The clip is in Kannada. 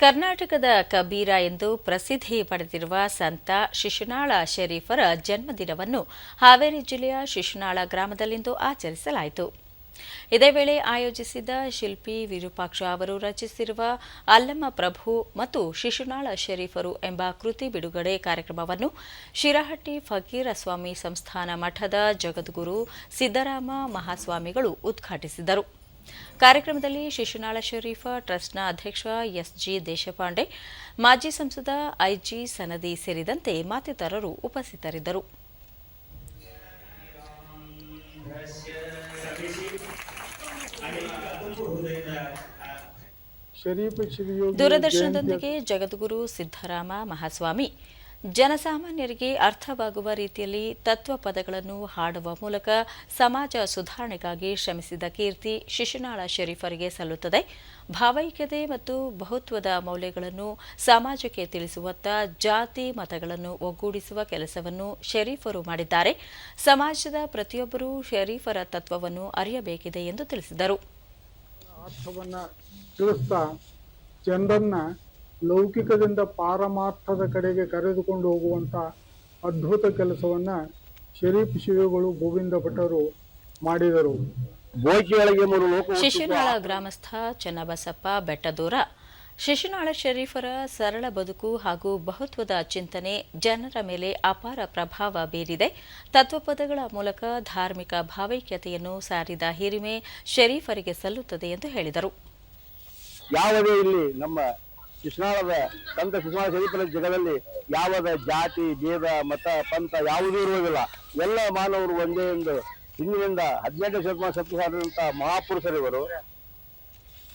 ಕರ್ನಾಟಕದ ಕಬೀರ ಎಂದು ಪ್ರಸಿದ್ಧಿ ಪಡೆದಿರುವ ಸಂತ ಶಿಶುನಾಳ ಶರೀಫರ ಜನ್ಮದಿನವನ್ನು ಹಾವೇರಿ ಜಿಲ್ಲೆಯ ಶಿಶುನಾಳ ಗ್ರಾಮದಲ್ಲಿಂದು ಆಚರಿಸಲಾಯಿತು. ಇದೇ ವೇಳೆ ಆಯೋಜಿಸಿದ್ದ ಶಿಲ್ಪಿ ವಿರೂಪಾಕ್ಷ ಅವರು ರಚಿಸಿರುವ ಅಲ್ಲಮ್ಮ ಪ್ರಭು ಮತ್ತು ಶಿಶುನಾಳ ಶರೀಫರು ಎಂಬ ಕೃತಿ ಬಿಡುಗಡೆ ಕಾರ್ಯಕ್ರಮವನ್ನು ಶಿರಹಟ್ಟಿ ಫಕೀರಸ್ವಾಮಿ ಸಂಸ್ಥಾನ ಮಠದ ಜಗದ್ಗುರು ಸಿದ್ದರಾಮ ಮಹಾಸ್ವಾಮಿಗಳು ಉದ್ಘಾಟಿಸಿದರು. ಕಾರ್ಯಕ್ರಮದಲ್ಲಿ ಶಿಶುನಾಳ ಶರೀಫ ಟ್ರಸ್ಟ್ನ ಅಧ್ಯಕ್ಷ ಎಸ್ಜಿ ದೇಶಪಾಂಡೆ ಮಾಜಿ ಸಂಸದ ಐಜಿ ಸನದಿ ಸೇರಿದಂತೆ ಮತ್ತಿತರರು ಉಪಸ್ಥಿತರಿದ್ದರು. ದೂರದರ್ಶನದೊಂದಿಗೆ ಜಗದ್ಗುರು ಸಿದ್ದರಾಮ ಮಹಾಸ್ವಾಮಿ ಜನಸಾಮಾನ್ಯರಿಗೆ ಅರ್ಥವಾಗುವ ರೀತಿಯಲ್ಲಿ ತತ್ವ ಪದಗಳನ್ನು ಹಾಡುವ ಮೂಲಕ ಸಮಾಜ ಸುಧಾರಣೆಗಾಗಿ ಶ್ರಮಿಸಿದ ಕೀರ್ತಿ ಶಿಶುನಾಳ ಶರೀಫರಿಗೆ ಸಲ್ಲುತ್ತದೆ. ಭಾವೈಕ್ಯತೆ ಮತ್ತು ಬಹುತ್ವದ ಮೌಲ್ಯಗಳನ್ನು ಸಮಾಜಕ್ಕೆ ತಿಳಿಸುವತ್ತ ಜಾತಿ ಮತಗಳನ್ನು ಒಗ್ಗೂಡಿಸುವ ಕೆಲಸವನ್ನು ಶರೀಫರು ಮಾಡಿದ್ದಾರೆ. ಸಮಾಜದ ಪ್ರತಿಯೊಬ್ಬರೂ ಶರೀಫರ ತತ್ವವನ್ನು ಅರಿಯಬೇಕಿದೆ ಎಂದು ತಿಳಿಸಿದರು. ಲೌಕಿಕದಿಂದ ಪಾರಮಾರ್ಥದ ಕಡೆಗೆ ಕರೆದುಕೊಂಡು ಹೋಗುವಂತ ಅದ್ಭುತ ಕೆಲಸವನ್ನ ಶರೀಫ್ ಶಿವಗಳು ಗೋವಿಂದ ಭಟ್ಟರು ಮಾಡಿದರು. ಶಿಶುನಾಳ ಗ್ರಾಮಸ್ಥ ಚನ್ನಬಸಪ್ಪ ಬೆಟ್ಟದೂರ. ಶಿಶುನಾಳ ಶರೀಫರ ಸರಳ ಬದುಕು ಹಾಗೂ ಬಹುತ್ವದ ಚಿಂತನೆ ಜನರ ಮೇಲೆ ಅಪಾರ ಪ್ರಭಾವ ಬೀರಿದೆ. ತತ್ವಪದಗಳ ಮೂಲಕ ಧಾರ್ಮಿಕ ಭಾವೈಕ್ಯತೆಯನ್ನು ಸಾರಿದ ಹಿರಿಮೆ ಶರೀಫರಿಗೆ ಸಲ್ಲುತ್ತದೆ ಎಂದು ಹೇಳಿದರು. ಯಾವುದೇ ಇಲ್ಲಿ ನಮ್ಮ ಕೃಷ್ಣಾಳದ ಸಂತ ಕೃಷ್ಣಾಳ ಶರೀಫರ ಜಗದಲ್ಲಿ ಯಾವದ ಜಾತಿ ಭೇದ ಮತ, ಪಂಥ ಯಾವುದೂ ಇರುವುದಿಲ್ಲ. ಎಲ್ಲ ಮಾನವರು ಒಂದೇ ಎಂದು ಹಿಂದಿನಿಂದ ಹದಿನೆಂಟು ಶತಮಾನ ಶಕ್ತಿ ಸಾರಿದಂತ ಮಹಾಪುರುಷರಿವರು